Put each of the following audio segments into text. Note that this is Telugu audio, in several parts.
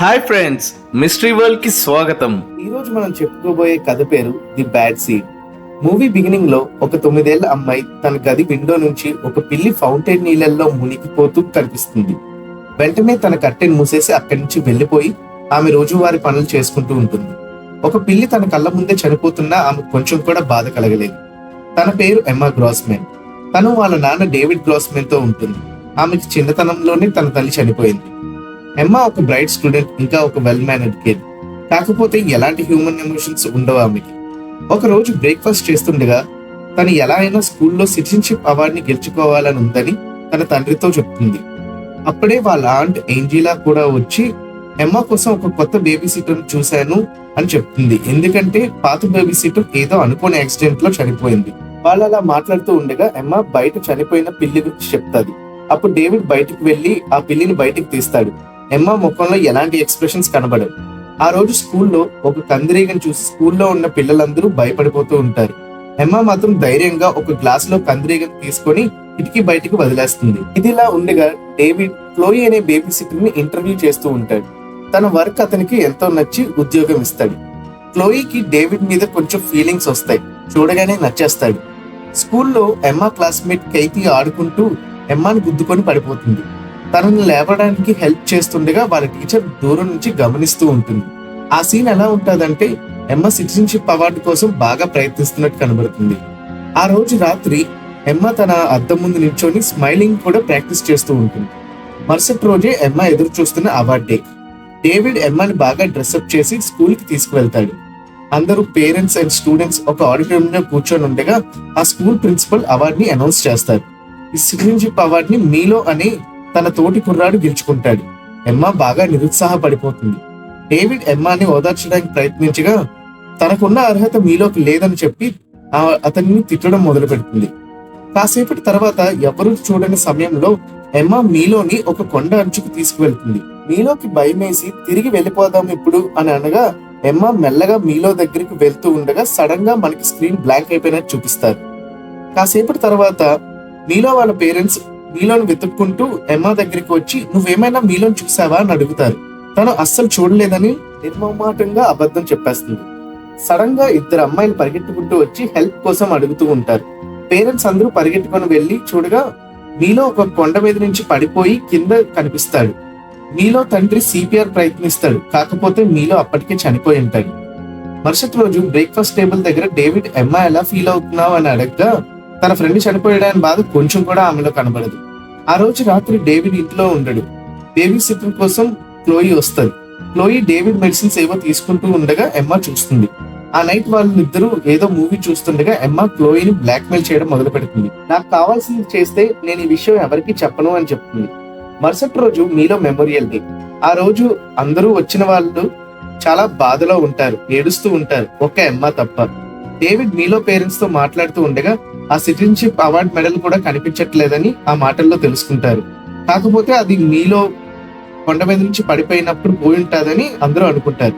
హాయ్ ఫ్రెండ్స్ మిస్టరీ వరల్డ్కి స్వాగతం. ఈ రోజు మనం చెప్పుకోబోయే కథ పేరు ది బ్యాడ్ సీడ్ మూవీ బిగినింగ్లో ఒక తొమ్మిదేళ్ళ అమ్మాయి తన గది విండో నుంచి ఒక పిల్లి ఫౌంటైన్ నీళ్ళల్లో మునిగిపోతూ కనిపిస్తుంది. వెంటనే తన కట్టెను మూసేసి అక్కడి నుంచి వెళ్ళిపోయి ఆమె రోజువారి పనులు చేసుకుంటూ ఉంటుంది. ఒక పిల్లి తన కళ్ళ ముందే చనిపోతున్నా ఆమె కొంచెం కూడా బాధ కలగలేదు. తన పేరు ఎమ్మా గ్రాస్మెన్. తను వాళ్ళ నాన్న డేవిడ్ గ్రాస్మెన్తో ఉంటుంది. ఆమెకి చిన్నతనంలోనే తన తల్లి చనిపోయింది. ఎమ్మా ఒక బ్రైట్ స్టూడెంట్ ఇంకా ఒక వెల్ మేనర్డ్ కిడ్ కాకపోతే ఎలాంటి హ్యూమన్ ఎమోషన్స్ ఉండవు ఆమెకి. ఒక రోజు బ్రేక్ఫాస్ట్ చేస్తుండగా తను ఎలా అయినా స్కూల్లో సిటిజన్షిప్ అవార్డుని గెలుచుకోవాలని ఉందని తన తండ్రితో చెప్తుంది. అప్పుడే వాళ్ళ ఆంట్ ఏంజిలా కూడా వచ్చి ఎమ్మా కోసం ఒక కొత్త బేబీ సీటర్ చూశాను అని చెప్తుంది. ఎందుకంటే పాత బేబీ సీటర్ ఏదో అనుకోని యాక్సిడెంట్లో చనిపోయింది. వాళ్ళు అలా మాట్లాడుతూ ఉండగా ఎమ్మా బయట చనిపోయిన పిల్లి గురించి చెప్తాది. అప్పుడు డేవిడ్ బయటకు వెళ్ళి ఆ పిల్లిని బయటకు తీస్తాడు. ఎమ్మ ముఖంలో ఎలాంటి ఎక్స్ప్రెషన్స్ కనబడవు. ఆ రోజు స్కూల్లో ఒక కందిరీగను చూసి స్కూల్లో ఉన్న పిల్లలందరూ భయపడిపోతూ ఉంటారు. ఎమ్మ మాత్రం ధైర్యంగా ఒక గ్లాస్లో కందిరీగను తీసుకొని కిటికీ బయటకు వదిలేస్తుంది. ఇదిలా ఉండగా డేవిడ్ క్లోయి అనే బేబీ సిట్టర్ని ఇంటర్వ్యూ చేస్తూ ఉంటాడు. తన వర్క్ అతనికి ఎంతో నచ్చి ఉద్యోగం ఇస్తాడు. క్లోయికి డేవిడ్ మీద కొంచెం ఫీలింగ్స్ వస్తాయి. చూడగానే నచ్చేస్తాడు. స్కూల్లో ఎమ్మా క్లాస్మేట్ కైతి ఆడుకుంటూ ఎమ్మాని గుద్దుకొని పడిపోతుంది. తనని లేవడానికి హెల్ప్ చేస్తుండగా వాళ్ళ టీచర్ దూరం నుంచి గమనిస్తూ ఉంటుంది. ఆ సీన్ ఎలా ఉంటుందంటే ఎమ్మ సిటిజన్షిప్ అవార్డు కోసం బాగా ప్రయత్నిస్తున్నట్టు కనబడుతుంది. ఆ రోజు రాత్రి ఎమ్మ తన అద్దం ముందు నిల్చొని స్మైలింగ్ కూడా ప్రాక్టీస్ చేస్తూ ఉంటుంది. మరుసటి రోజే ఎమ్మ ఎదురు చూస్తున్న అవార్డ్ డే. డేవిడ్ ఎమ్మని బాగా డ్రెస్అప్ చేసి స్కూల్కి తీసుకువెళ్తాడు. అందరూ పేరెంట్స్ అండ్ స్టూడెంట్స్ ఒక ఆడిటోరియంలో కూర్చొని ఉండగా ఆ స్కూల్ ప్రిన్సిపల్ అవార్డుని అనౌన్స్ చేస్తారు. ఈ సిటిజన్షిప్ అవార్డుని మీలో అనే తన తోటి కుర్రాడు గెలుచుకుంటాడు. ఎమ్మా బాగా నిరుత్సాహపడిపోతుంది. డేవిడ్ ఎమ్మాని ఓదార్చడానికి ప్రయత్నించగా తనకున్న అర్హత మీలోకి లేదని చెప్పి ఆ అతన్ని తిట్టడం మొదలు పెడుతుంది కాసేపటి తర్వాత ఎవరు చూడని సమయంలో ఎమ్మా మీలోని ఒక కొండ అంచుకు తీసుకువెళ్తుంది. మీలోకి భయమేసి తిరిగి వెళ్ళిపోదాం ఇప్పుడు అని అనగా ఎమ్మా మెల్లగా మీలో దగ్గరికి వెళ్తూ ఉండగా సడన్గా మనకి స్క్రీన్ బ్లాంక్ అయిపోయినట్టు చూపిస్తారు. కాసేపటి తర్వాత మీలో వాళ్ళ పేరెంట్స్ మీలోని వెతుక్కుంటూ ఎమ్మా దగ్గరికి వచ్చి నువ్వేమైనా మీలోని చూసావా? అని అడుగుతారు. తను అస్సలు చూడలేదని నిర్మమాటంగా అబద్ధం చెప్పేస్తుంది. సడన్గా ఇద్దరు అమ్మాయిలు పరిగెట్టుకుంటూ వచ్చి హెల్ప్ కోసం అడుగుతూ ఉంటారు. పేరెంట్స్ అందరూ పరిగెట్టుకొని వెళ్ళి చూడగా మీలో ఒక కొండ మీద నుంచి పడిపోయి కింద కనిపిస్తాడు. మీలో తండ్రి సిపిఆర్ ప్రయత్నిస్తాడు కాకపోతే మీలో అప్పటికే చనిపోయి ఉంటాడు. మరుసటి రోజు బ్రేక్ఫాస్ట్ టేబుల్ దగ్గర డేవిడ్ ఎమ్మా ఎలా ఫీల్ అవుతున్నావు? అని అడగగా తన ఫ్రెండ్ చనిపోయాడని బాధ కొంచెం కూడా ఆమెలో కనబడదు. ఆ రోజు రాత్రి డేవిడ్ ఇంట్లో ఉండడు. డేవిడ్ సిట్టింగ్ కోసం క్లోయి వస్తుంది. క్లోయి డేవిడ్ మెడిసిన్స్ ఏవో తీసుకుంటూ ఉండగా ఎమ్మా చూస్తుంది. ఆ నైట్ వాళ్ళిద్దరూ ఏదో మూవీ చూస్తుండగా ఎమ్మా క్లోయిని బ్లాక్మెయిల్ చేయడం మొదలు పెడుతుంది. నాకు కావాల్సింది చేస్తే నేను ఈ విషయం ఎవరికి చెప్పను అని చెప్తుంది. మరుసటి రోజు మీలో మెమోరియల్ డే ఆ రోజు అందరూ వచ్చిన వాళ్ళు చాలా బాధలో ఉంటారు ఏడుస్తూ ఉంటారు. ఒక ఎమ్మా తప్ప. డేవిడ్ మీలో పేరెంట్స్తో మాట్లాడుతూ ఉండగా ఆ సిటిజన్షిప్ అవార్డ్ మెడల్ కూడా కనిపించట్లేదని ఆ మాటల్లో తెలుసుకుంటారు. కాకపోతే అది మీలో కొండ మీద నుంచి పడిపోయినప్పుడు పోయి ఉంటుందని అందరూ అనుకుంటారు.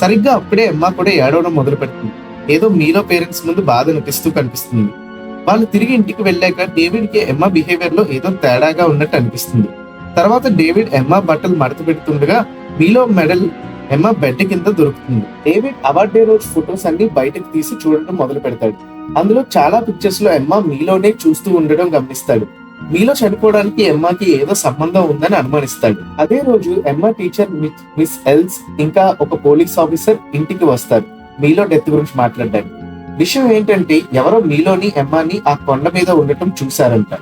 సరిగ్గా అప్పుడే అమ్మ కూడా ఏడవడం మొదలు పెడుతుంది ఏదో మీలో పేరెంట్స్ ముందు బాధ అనిపిస్తూ కనిపిస్తుంది. వాళ్ళు తిరిగి ఇంటికి వెళ్ళాక డేవిడ్కి ఎమ్మ బిహేవియర్లో ఏదో తేడాగా ఉన్నట్టు అనిపిస్తుంది. తర్వాత డేవిడ్ ఎమ్మ బట్టలు మడత పెడుతుండగా మీలో మెడల్ ఎమ్మ బెడ్ కింద దొరుకుతుంది. డేవిడ్ అవార్డ్ డే రోజు ఫొటోస్ అన్ని బయటకు తీసి చూడటం మొదలు పెడతాడు అందులో చాలా పిక్చర్స్లో ఎమ్మ మీలోనే చూస్తూ ఉండడం గమనిస్తాడు. మీలో చనిపోవడానికి ఎమ్మాకి ఏదో సంబంధం ఉందని అనుమానిస్తాడు. అదే రోజు ఎమ్మ టీచర్ మిస్- మిస్ ఎల్స్ ఇంకా ఒక పోలీస్ ఆఫీసర్ ఇంటికి వస్తారు. మీలో డెత్ గురించి మాట్లాడడానికి. విషయం ఏంటంటే ఎవరో మీలోని ఎమ్మాని ఆ కొండ మీద ఉండటం చూశారంట.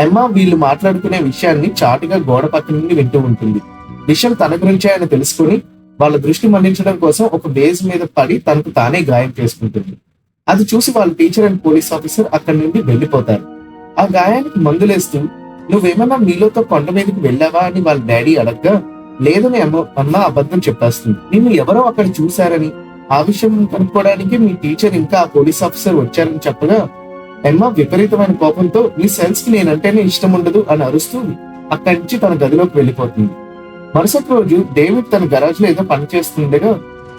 ఎమ్మ వీళ్ళు మాట్లాడుకునే విషయాన్ని చాటుగా గోడ పక్క నుండి వింటూ ఉంటుంది. విషయం తన గురించే అని తెలుసుకుని వాళ్ళ దృష్టి మళ్ళించడం కోసం ఒక బేస్ మీద పడి తనకు తానే గాయం చేసుకుంటుంది. అది చూసి వాళ్ళ టీచర్ అండ్ పోలీస్ ఆఫీసర్ అక్కడి నుండి వెళ్ళిపోతారు. ఆ గాయానికి మందులేస్తూ నువ్వేమన్నా మీలోతో కొండ మీదకి వెళ్ళావా? అని వాళ్ళ డాడీ అడగ్గా లేదని అమ్మ అమ్మ అబద్ధం చెప్పేస్తుంది. నిన్ను ఎవరో అక్కడ చూశారని. ఆ విషయం కనుక్కోవడానికి మీ టీచర్ ఇంకా ఆ పోలీస్ ఆఫీసర్ వచ్చారని చెప్పగా ఎమ్మ విపరీతమైన కోపంతో నీ సెల్స్కి నేనంటేనే ఇష్టం ఉండదు అని అరుస్తూ అక్కడి నుంచి తన గదిలోకి వెళ్ళిపోతుంది. మరుసటి రోజు డేవిడ్ తన గరాజ్లో ఏదో పని చేస్తుండగా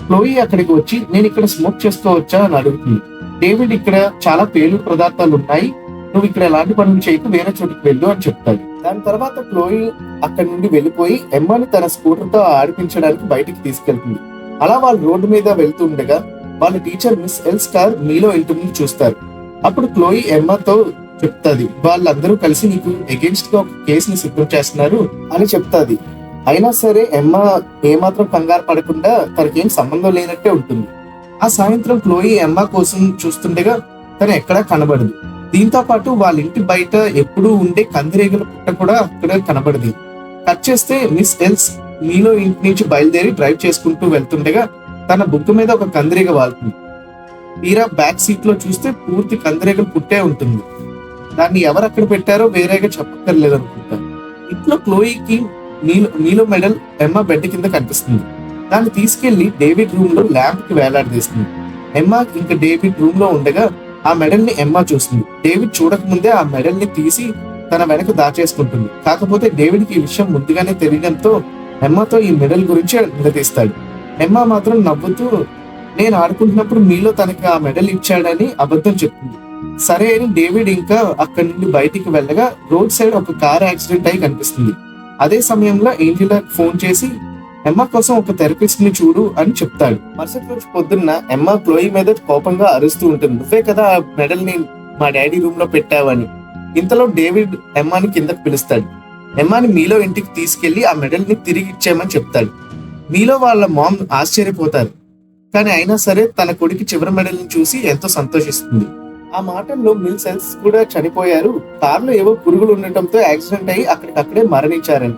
క్లోయి అక్కడికి వచ్చి నేను ఇక్కడ స్మోక్ చేసుకోవచ్చా? అని అడుగుతుంది. డేవిడ్ ఇక్కడ చాలా పేలు పదార్థాలు ఉన్నాయి నువ్వు ఇక్కడ ఎలాంటి పనులు చేయకు వేరే చోటుకి వెళ్ళు అని చెప్తాడు. దాని తర్వాత క్లోయి అక్కడి నుండి వెళ్ళిపోయి ఎమ్మాని తన స్కూటర్తో ఆడిపించడానికి బయటికి తీసుకెళ్తుంది. అలా వాళ్ళు రోడ్డు మీద వెళ్తుండగా వాళ్ళ టీచర్ మిస్ ఎల్ స్టార్ మీలో వెళ్తుందని చూస్తారు. అప్పుడు క్లోయి ఎమ్మాతో చెప్తాది వాళ్ళందరూ కలిసి నీకు అగేన్స్ట్గా ఒక కేసుని సిద్ధం చేస్తున్నారు అని చెప్తాది. అయినా సరే ఎమ్మ ఏమాత్రం కంగారు పడకుండా తనకేం సంబంధం లేనట్టే ఉంటుంది. ఆ సాయంత్రం క్లోయి ఎమ్మ కోసం చూస్తుండగా తను ఎక్కడా కనబడదు. దీంతో పాటు వాళ్ళ ఇంటి బయట ఎప్పుడూ ఉండే కందిరేగల పుట్ట కూడా అక్కడ కనబడదు. కట్ చేస్తే మిస్ ఎల్స్ మీలో ఇంటి నుంచి బయలుదేరి డ్రైవ్ చేసుకుంటూ వెళ్తుండగా తన బుక్ మీద ఒక కందిరీగ వాళ్తుంది తీరా బ్యాక్ సీట్లో చూస్తే పూర్తి కందిరీగలు పుట్టే ఉంటుంది. దాన్ని ఎవరు అక్కడ పెట్టారో వేరేగా చెప్పక్కర్లేదు అనుకుంటా ఇంట్లో క్లోయికి నీలో నీలో మెడల్ ఎమ్మ బెడ్ కింద కనిపిస్తుంది. దాన్ని తీసుకెళ్ళి డేవిడ్ రూమ్లో ల్యాంప్కి వేలాడదీస్తుంది. ఎమ్మా ఇంకా డేవిడ్ రూమ్లో ఉండగా ఆ మెడల్ని ఎమ్మా చూస్తుంది. డేవిడ్ చూడకముందే ఆ మెడల్ని తీసి తన వెనక దాచేసుకుంటుంది. కాకపోతే డేవిడ్కి ఈ విషయం ముందుగానే తెలియడంతో ఎమ్మాతో ఈ మెడల్ గురించి నిలదీస్తాడు. ఎమ్మా మాత్రం నవ్వుతూ నేను ఆడుకుంటున్నప్పుడు మీలో తనకి ఆ మెడల్ ఇచ్చాడని అబద్ధం చెప్తుంది సరే అని డేవిడ్ ఇంకా అక్కడి నుండి బయటికి వెళ్ళగా రోడ్ సైడ్ ఒక కార్ యాక్సిడెంట్ అయి కనిపిస్తుంది. అదే సమయంలో ఏంజిలా ఫోన్ చేసి ఎమ్మ కోసం ఒక థెరపిస్ట్ని చూడు అని చెప్తాడు. మరుసటి రోజు పొద్దున్న ఎమ్మ క్లోయి మీద కోపంగా అరుస్తూ ఉంటుంది. నువ్వే కదా ఆ మెడల్ని మా డాడీ రూమ్లో పెట్టావని. ఇంతలో డేవిడ్ ఎమ్మాని కిందకు పిలుస్తాడు. ఎమ్మాని మీలో ఇంటికి తీసుకెళ్ళి ఆ మెడల్ని తిరిగి ఇచ్చేయమని చెప్తాడు. మీలో వాళ్ళ మామ్ ఆశ్చర్యపోతారు. కానీ అయినా సరే తన కొడుకు చివరి మెడల్ని చూసి ఎంతో సంతోషిస్తుంది. ఆ మాటల్లో మిల్ సెల్స్ కూడా చనిపోయారు. కార్లో ఏవో పురుగులు ఉండటంతో యాక్సిడెంట్ అయ్యి అక్కడికక్కడే మరణించారని.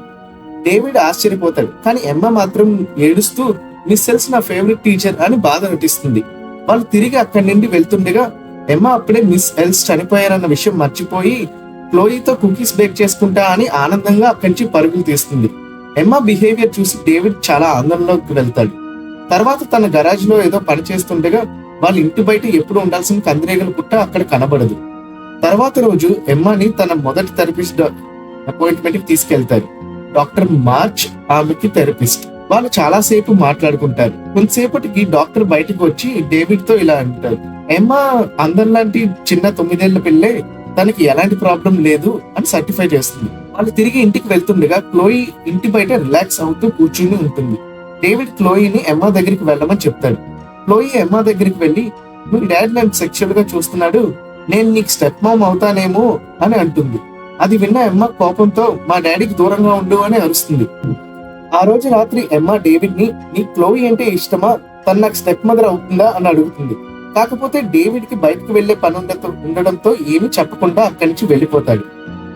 డేవిడ్ ఆశ్చర్యపోతాడు. కానీ ఎమ్మ మాత్రం ఏడుస్తూ మిస్ సెల్స్ నా ఫేవరెట్ టీచర్ అని బాధ నటిస్తుంది. వాళ్ళు తిరిగి అక్కడి నుండి వెళ్తుండగా ఎమ్మ అప్పుడే మిస్ ఎల్స్ చనిపోయారన్న విషయం మర్చిపోయి క్లోయితో కుకీస్ బేక్ చేసుకుంటా అని ఆనందంగా అక్కడి నుంచి పరుగులు తీస్తుంది. ఎమ్మ బిహేవియర్ చూసి డేవిడ్ చాలా ఆనందంలోకి వెళ్తాడు. తర్వాత తన గరాజ్లో ఏదో పని చేస్తుండగా వాళ్ళ ఇంటి బయట ఎప్పుడు ఉండాల్సిన కందిరేగల పుట్ట అక్కడ కనబడదు. తర్వాత రోజు ఎమ్మాని తన మొదటి థెరపిస్ట్ అపాయింట్మెంట్కి తీసుకెళ్తారు. డాక్టర్ మార్చ్ ఆమెకి థెరపిస్ట్. వాళ్ళు చాలా సేపు మాట్లాడుకుంటారు. కొంతసేపటికి డాక్టర్ బయటకు వచ్చి డేవిడ్తో ఇలా అంటారు. ఎమ్మా అందరిలాంటి చిన్న తొమ్మిదేళ్ళ పిల్లే తనకి ఎలాంటి ప్రాబ్లం లేదు అని సర్టిఫై చేస్తుంది. వాళ్ళు తిరిగి ఇంటికి వెళ్తుండగా క్లోయి ఇంటి బయట రిలాక్స్ అవుతూ కూర్చుని ఉంటుంది. డేవిడ్ క్లోయిని ఎమ్మా దగ్గరికి వెళ్ళమని చెప్తాడు. క్లోయి ఎమ్మా దగ్గరికి వెళ్ళి మీ డాడీ నన్ను సెక్షువల్గా చూస్తున్నాడు. నేను నీకు స్టెప్ మామ్ అవుతానేమో అని అంటుంది. అది విన్న ఎమ్మ కోపంతో మా డాడీకి దూరంగా ఉండు అని అరుస్తుంది. ఆ రోజు రాత్రి ఎమ్మ డేవిడ్ని నీ క్లోయి అంటే ఇష్టమా? తను నాకు స్టెప్ మదర్ అవుతుందా? అని అడుగుతుంది. కాకపోతే డేవిడ్కి బయటకు వెళ్ళే పని ఉండతో- ఉండడంతో ఏమీ చెప్పకుండా అక్కడి నుంచి వెళ్ళిపోతాడు.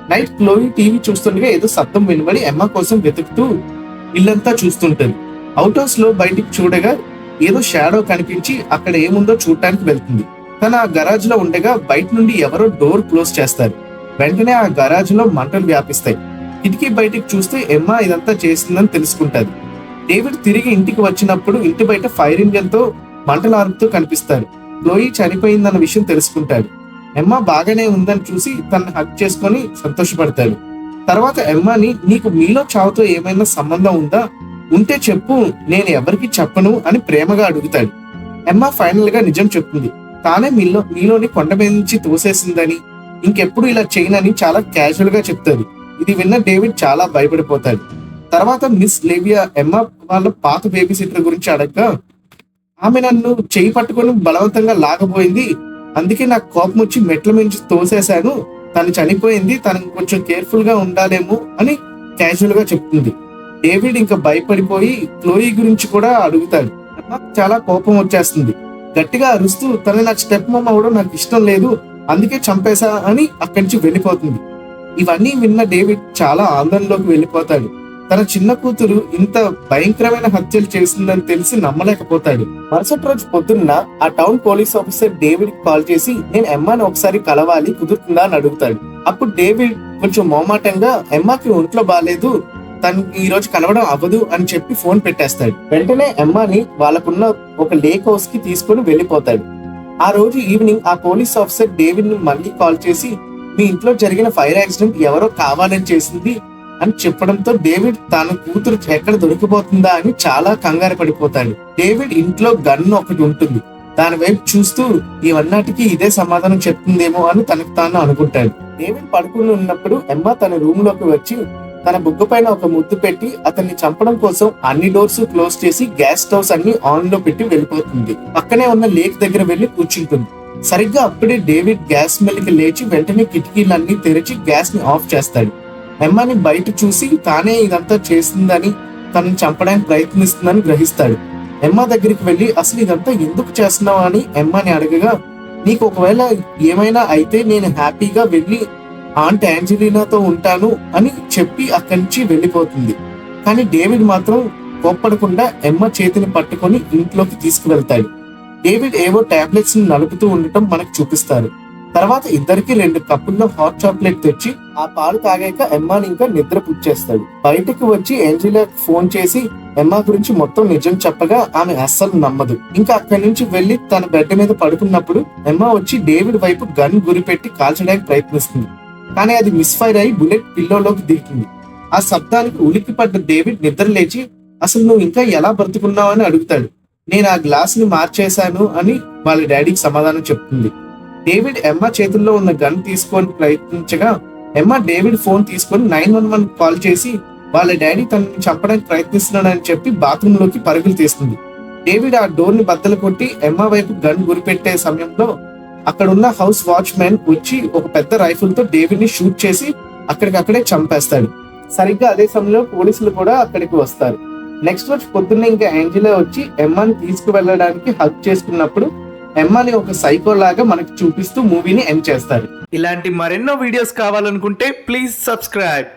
నైట్ క్లోయి టీవీ చూస్తుండగా ఏదో శబ్దం వినబడి ఎమ్మ కోసం వెతుకుతూ ఇల్లంతా చూస్తుంటుంది. అవుట్ హౌస్లో బయటికి చూడగా ఏదో షాడో కనిపించి అక్కడ ఏముందో చూడటానికి వెళ్తుంది. తన ఆ గరాజ్లో ఉండగా బయట నుండి ఎవరో డోర్ క్లోజ్ చేస్తారు. వెంటనే ఆ గరాజ్లో మంటలు వ్యాపిస్తాయి. కిటికీ బయటికి చూస్తే ఎమ్మా ఇదంతా చేసిందని తెలుసుకుంటది డేవిడ్ తిరిగి ఇంటికి వచ్చినప్పుడు ఇంటి బయట ఫైర్ ఇంజన్తో మంటలు ఆరుతూ కనిపిస్తారు. లోయి చనిపోయిందన్న విషయం తెలుసుకుంటాడు. ఎమ్మా బాగానే ఉందని చూసి తనని హక్ చేసుకొని సంతోషపడతాడు. తర్వాత ఎమ్మాని నీకు మీలో చావుతో ఏమైనా సంబంధం ఉందా? ఉంటే చెప్పు నేను ఎవరికి చెప్పను అని ప్రేమగా అడుగుతాడు. ఎమ్మా ఫైనల్గా నిజం చెప్తుంది తానే మీలో మీలోని కొండ మీద నుంచి తోసేసిందని ఇంకెప్పుడు ఇలా చేయనని చాలా క్యాజువల్గా చెప్తాడు ఇది విన్న డేవిడ్ చాలా భయపడిపోతాడు. తర్వాత మిస్ లేవియా ఎమ్మ వాళ్ళ పాత బేబీ సిట్టర్ గురించి అడగగా ఆమె నన్ను చేయి పట్టుకొని బలవంతంగా లాగబోయింది. అందుకే నాకు కోపం వచ్చి మెట్ల మించి తోసేశాను. తను చనిపోయింది. తనకు కొంచెం కేర్ఫుల్గా ఉండాలేమో అని క్యాజువల్గా చెప్తుంది. డేవిడ్ ఇంకా భయపడిపోయి క్లోయి గురించి కూడా అడుగుతాడు. చాలా కోపం వచ్చేస్తుంది. గట్టిగా అరుస్తూ తన నాకు స్టెప్ మమ్మ అవడం నాకు ఇష్టం లేదు. అందుకే చంపేశా అని అక్కడి నుంచి వెళ్ళిపోతుంది. ఇవన్నీ విన్న డేవిడ్ చాలా ఆందోళనలోకి వెళ్ళిపోతాడు. తన చిన్న కూతురు ఇంత భయంకరమైన హత్యలు చేసిందని తెలిసి నమ్మలేకపోతాడు. మరుసటి రోజు పొద్దున్న ఆ టౌన్ పోలీస్ ఆఫీసర్ డేవిడ్కి కాల్ చేసి నేను ఎమ్మాని ఒకసారి కలవాలి కుదురుతుందా? అని అడుగుతాడు. అప్పుడు డేవిడ్ కొంచెం మోమాటంగా ఎమ్మాకి ఒంట్లో బాగాలేదు తను ఈ రోజు కలవడం అవ్వదు అని చెప్పి ఫోన్ పెట్టేస్తాడు. వెంటనే ఎమ్మాని వాళ్ళకున్న ఒక లేక్ హౌస్కి తీసుకుని వెళ్ళిపోతాడు. ఆ రోజు ఈవినింగ్ ఆ పోలీస్ ఆఫీసర్ డేవిడ్ను మళ్ళీ కాల్ చేసి మీ ఇంట్లో జరిగిన ఫైర్ యాక్సిడెంట్ ఎవరో కావాలని చేసింది అని చెప్పడంతో డేవిడ్ తన కూతురు ఎక్కడ దొరికిపోతుందా అని చాలా కంగారు పడిపోతాడు. డేవిడ్ ఇంట్లో గన్ ఒకటి ఉంటుంది. దాని వైపు చూస్తూ ఇవన్నాటికి ఇదే సమాధానం చెప్తుందేమో అని తనకు తాను అనుకుంటాడు. డేవిడ్ పడుకుని ఉన్నప్పుడు ఎమ్మ తన రూమ్లోకి వచ్చి తన బుగ్గ పైన ఒక ముద్దు పెట్టి అతన్ని చంపడం కోసం అన్ని డోర్స్ క్లోజ్ చేసి గ్యాస్ స్టవ్స్ అన్ని ఆన్లో పెట్టి వెళ్ళిపోతుంది. పక్కనే ఉన్న లేక్ దగ్గర వెళ్ళి కూర్చుంటుంది. సరిగ్గా అప్పుడే డేవిడ్ గ్యాస్ మెల్లికి లేచి వెంటనే కిటికీలన్నీ తెరిచి గ్యాస్ని ఆఫ్ చేస్తాడు. ఎమ్మాని బయట చూసి తానే ఇదంతా చేస్తుందని తనను చంపడానికి ప్రయత్నిస్తుందని గ్రహిస్తాడు. ఎమ్మా దగ్గరికి వెళ్ళి అసలు ఇదంతా ఎందుకు చేస్తున్నావు? అని ఎమ్మాని అడగగా నీకు ఒకవేళ ఏమైనా అయితే నేను హ్యాపీగా వెళ్ళి ఆంటీ ఏంజలీనాతో ఉంటాను అని చెప్పి అక్కడి నుంచి వెళ్ళిపోతుంది. కానీ డేవిడ్ మాత్రం కోప్పడకుండా ఎమ్మ చేతిని పట్టుకొని ఇంట్లోకి తీసుకువెళ్తాడు. డేవిడ్ ఏవో టాబ్లెట్స్ని నలుపుతూ ఉండటం మనకు చూపిస్తారు. తర్వాత ఇద్దరికి రెండు కప్పుల్లో హాట్ చాక్లెట్ తెచ్చి ఆ పాలు తాగాక ఎమ్మాని ఇంకా నిద్ర పుచ్చేస్తాడు. బయటకు వచ్చి ఏంజలియా ఫోన్ చేసి ఎమ్మా గురించి మొత్తం నిజం చెప్పగా ఆమె అస్సలు నమ్మదు. ఇంకా అక్కడి నుంచి వెళ్ళి తన బెడ్ మీద పడుకున్నప్పుడు ఎమ్మా వచ్చి డేవిడ్ వైపు గన్ గురిపెట్టి కాల్చడానికి ప్రయత్నిస్తుంది. కానీ అది మిస్ఫైర్ అయి బుల్లెట్ పిల్లోలోకి దిగుతుంది. ఆ శబ్దానికి ఉలిక్కి పడ్డ డేవిడ్ నిద్ర లేచి అసలు నువ్వు ఇంకా ఎలా బ్రతుకున్నావు? అని అడుగుతాడు. నేను ఆ గ్లాస్ని మార్చేశాను అని వాళ్ళ డాడీకి సమాధానం చెప్తుంది. డేవిడ్ ఎమ్మ చేతుల్లో ఉన్న గన్ తీసుకొని ప్రయత్నించగా ఎమ్మ డేవిడ్ ఫోన్ తీసుకొని నైన్ వన్ వన్ కాల్ చేసి వాళ్ళ డాడీ తనని చంపడానికి ప్రయత్నిస్తున్నాడని చెప్పి బాత్రూమ్లోకి పరుగులు తీస్తుంది. డేవిడ్ ఆ డోర్ని బద్దలు కొట్టి ఎమ్మ వైపు గన్ గురిపెట్టే సమయంలో అక్కడ ఉన్న హౌస్ వాచ్మెన్ వచ్చి ఒక పెద్ద రైఫిల్తో డేవిడ్ని షూట్ చేసి అక్కడికక్కడే చంపేస్తాడు. సరిగ్గా అదే సమయంలో పోలీసులు కూడా అక్కడికి వస్తారు. నెక్స్ట్ రోజు పొద్దున్నే ఇంకా ఏంజిలా వచ్చి ఎమ్మాని తీసుకువెళ్ళడానికి హెల్ప్ చేసుకున్నప్పుడు ఎమ్మాని ఒక సైకో లాగా మనకు చూపిస్తూ మూవీని ఎండ్ చేస్తారు ఇలాంటి మరెన్నో వీడియోస్ కావాలనుకుంటే ప్లీజ్ సబ్స్క్రైబ్.